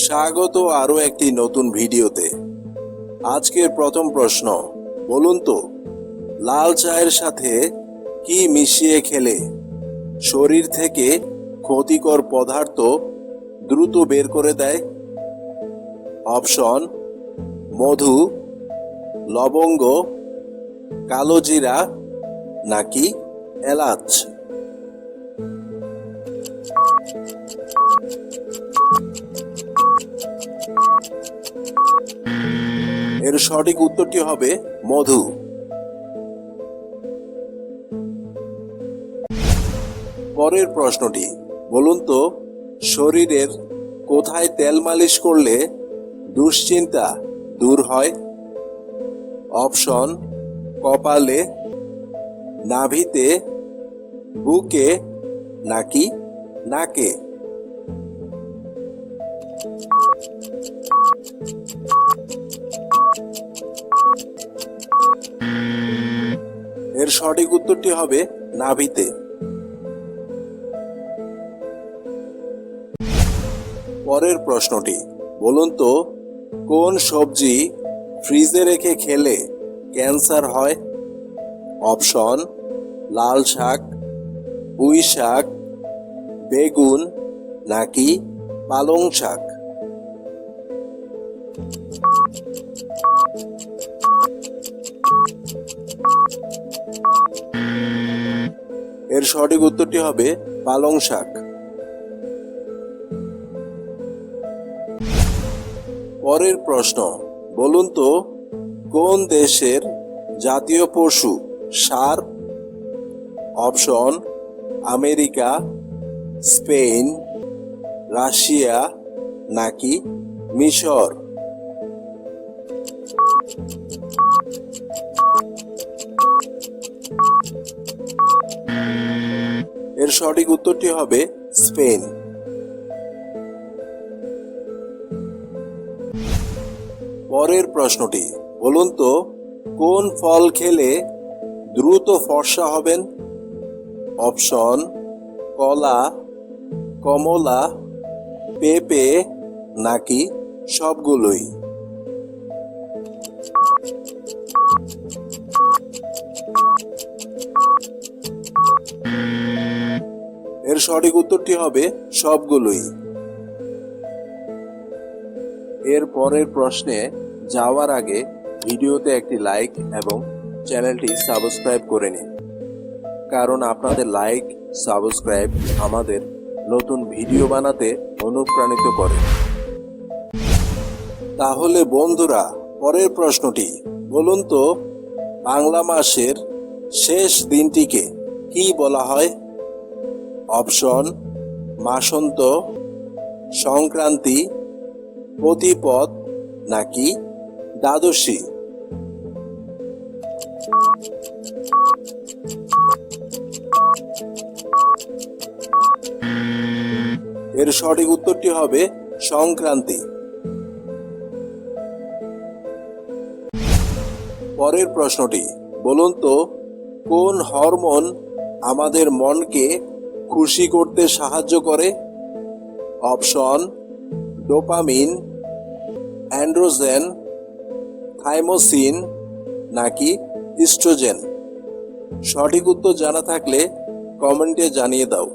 স্বাগত আরও একটি নতুন ভিডিওতে। আজকের প্রথম প্রশ্ন, বলুন তো, লাল চায়ের সাথে কি মিশিয়ে খেলে? শরীর থেকে ক্ষতিকর পদার্থ দ্রুত বের করে দেয়? অপশন, মধু, লবঙ্গ কালোজিরা নাকি এলাচ? এর সঠিক উত্তরটি হবে মধু। পরের প্রশ্নটি, বলুন তো, শরীরের কোথায় তেল মালিশ করলে দুশ্চিন্তা দূর হয়? অপশন, কপালে, নাভিতে, বুকে, নাকি নাকে? এর সঠিক উত্তরটি হবে নাভিতে। পরের প্রশ্নটি, বলুন তো, কোন সবজি ফ্রিজে রেখে খেলে ক্যান্সার হয়? অপশন, লাল শাক, পুঁই শাক, বেগুন নাকি পালং শাক? এর সঠিক উত্তরটি হবে পালং শাক। পরের প্রশ্ন, বলুন তো, কোন দেশের জাতীয় পশু সার? অপশন, আমেরিকা, স্পেন, রাশিয়া, নাকি মিশর? এর সঠিক উত্তরটি হবে স্পেন। পরের প্রশ্নটি, বলুন তো, কোন ফল খেলে দ্রুত ফর্সা হবেন? অপশন, কলা, কমলা, পেঁপে, নাকি সবগুলোই? সঠিক উত্তরটি হবে সবগুলোই। এর পরের প্রশ্নে যাওয়ার আগে ভিডিওতে একটি লাইক এবং চ্যানেলটি সাবস্ক্রাইব করে নিন। কারণ আপনাদের লাইক, সাবস্ক্রাইব আমাদের নতুন ভিডিও বানাতে অনুপ্রাণিত করে। তাহলে বন্ধুরা, পরের প্রশ্নটি, বলুন তো, বাংলা মাসের শেষ দিনটিকে কি বলা হয়? অপশন মাসন্ত, সংক্রান্তি, প্রতিপদ নাকি দ্বাদশী? এর সঠিক উত্তরটি হবে সংক্রান্তি। পরের প্রশ্নটি, বলুন তো, কোন হরমোন আমাদের মনকে খুশি করতে সাহায্য করে। অপশন, ডোপামিন, অ্যান্ড্রোজেন, থাইমোসিন নাকি ইস্ট্রোজেন। সঠিক উত্তর জানা থাকলে কমেন্টে জানিয়ে দাও।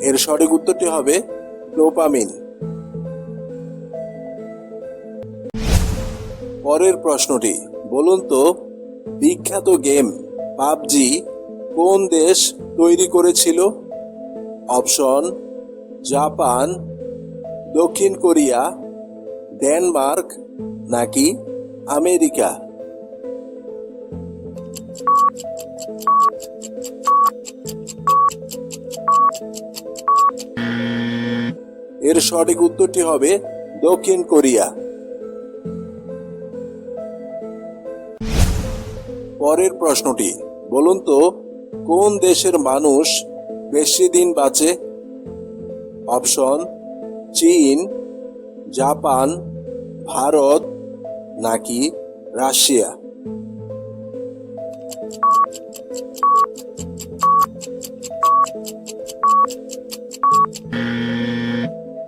এর সঠিক উত্তরটি হবে ডোপামিন। পরের প্রশ্নটি। বলুন তো, বিখ্যাত গেম পাবজি কোন দেশ তৈরি করেছিল? অপশন, জাপান, দক্ষিণ কোরিয়া, ডেনমার্ক, নাকি আমেরিকা? এর সঠিক উত্তরটি হবে দক্ষিণ কোরিয়া। পরের প্রশ্নটি, বলুন তো, কোন দেশের মানুষ বেশি দিন বাঁচে? অপশন, চীন, জাপান, ভারত, নাকি রাশিয়া?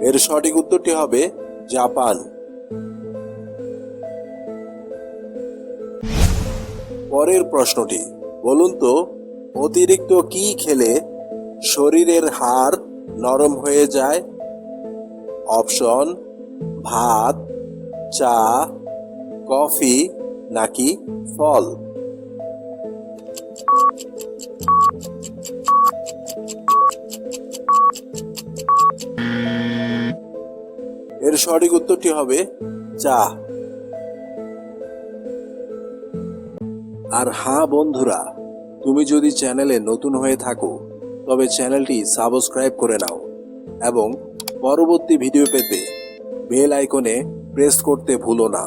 এর সঠিক উত্তরটি হবে জাপান। পরের প্রশ্নটি। বলুন তো, অতিরিক্ত কি খেলে শরীরের হাড় নরম হয়ে যায়? অপশন, ভাত, চা, কফি নাকি ফল? এর সঠিক উত্তরটি হবে চা। আর হ্যাঁ বন্ধুরা, তুমি যদি চ্যানেলে নতুন হয়ে থাকো, তবে চ্যানেলটি সাবস্ক্রাইব করে নাও এবং পরবর্তী ভিডিও পেতে বেল আইকনে প্রেস করতে ভুলো না।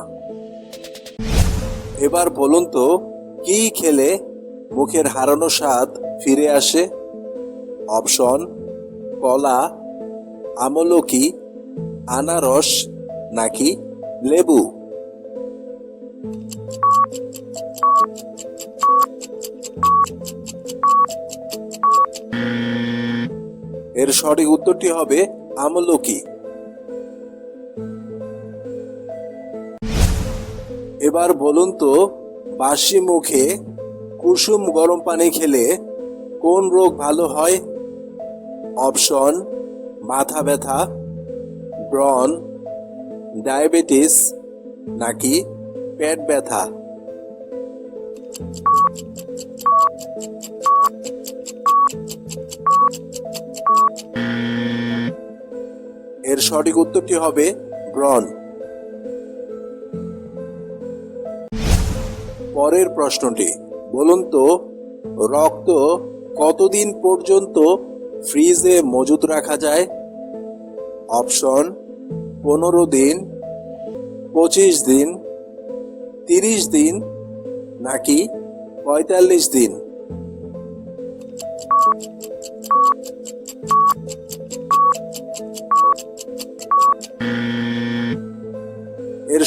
এবার বলুন তো, কি খেলে মুখের হারানো স্বাদ ফিরে আসে? অপশন, কলা, আমলকি, আনারস নাকি লেবু? এর সঠিক উত্তরটি হবে আমলকি। এবার বলুন তো, বাসি মুখে কুসুম গরম পানি খেলে কোন রোগ ভালো হয়? অপশন, মাথা ব্যথা ব্রন ডায়াবেটিস, নাকি পেট ব্যথা? এর সঠিক উত্তরটি হবে ব্রন পরের প্রশ্নটি, বলুন তো, রক্ত কতদিন পর্যন্ত ফ্রিজে মজুত রাখা যায়? অপশন, পনেরো দিন, পঁচিশ দিন, তিরিশ দিন, নাকি পঁয়তাল্লিশ দিন?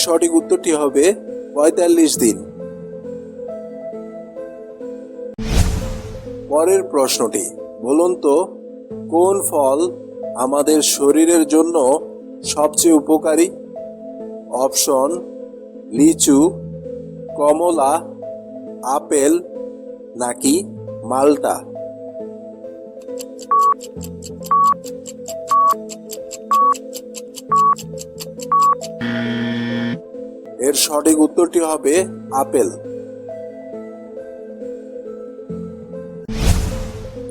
সঠিক উত্তরটি হবে পঁয়তাল্লিশ দিন। পরের প্রশ্নটি, বলুন তো, কোন ফল আমাদের শরীরের জন্য সবচেয়ে উপকারী? অপশন, লিচু, কমলা, আপেল নাকি মালটা? এর সঠিক উত্তরটি হবে আপেল।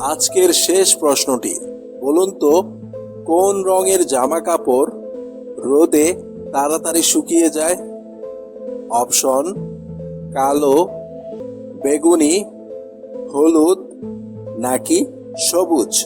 আজকের শেষ প্রশ্নটি, বলুন তো, কোন রঙের জামা কাপড় রোদে তাড়াতাড়ি শুকিয়ে যায়? অপশন, কালো, বেগুনি, হলুদ, নাকি সবুজ?